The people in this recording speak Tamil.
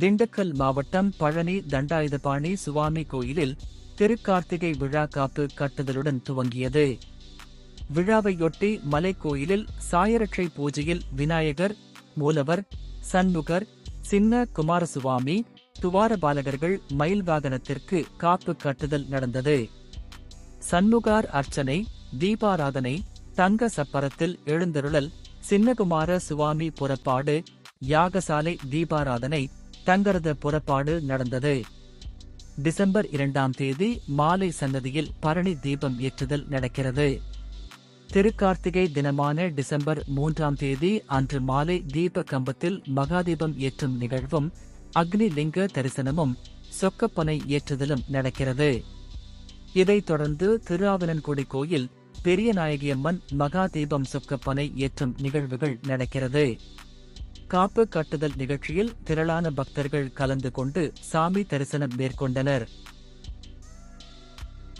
திண்டுக்கல் மாவட்டம் பழனி தண்டாயுதபாணி சுவாமி கோயிலில் திருக்கார்த்திகை விழா காப்பு கட்டுதலுடன் துவங்கியது. விழாவையொட்டி மலைக்கோயிலில் சாயரட்சை பூஜையில் விநாயகர் மூலவர் சண்முகர் சின்ன குமாரசுவாமி துவாரபாலகர்கள் மயில் வாகனத்திற்கு காப்பு கட்டுதல் நடந்தது. சண்முகார் அர்ச்சனை தீபாராதனை தங்க சப்பரத்தில் எழுந்தருளல் சின்னகுமார சுவாமி புறப்பாடு யாகசாலை தீபாராதனை தங்கரத புறப்பாடு நடந்தது. டிசம்பர் இரண்டாம் தேதி மாலை சன்னதியில் பரணி தீபம் ஏற்றுதல் நடக்கிறது. திருக்கார்த்திகை தினமான டிசம்பர் மூன்றாம் தேதி அன்று மாலை தீப கம்பத்தில் மகாதீபம் ஏற்றும் நிகழ்வும் அக்னி லிங்க தரிசனமும் சொக்கப்பனை ஏற்றுதலும் நடக்கிறது. இதைத் தொடர்ந்து திருஆவினன்குடி கோயில் பெரிய நாயகியம்மன் மகாதீபம் சொக்கப்பனை ஏற்றும் நிகழ்வுகள் நடக்கிறது. காப்பு கட்டுதல் நிகழ்ச்சியில் திரளான பக்தர்கள் கலந்து கொண்டு சாமி தரிசனம் மேற்கொண்டனர்.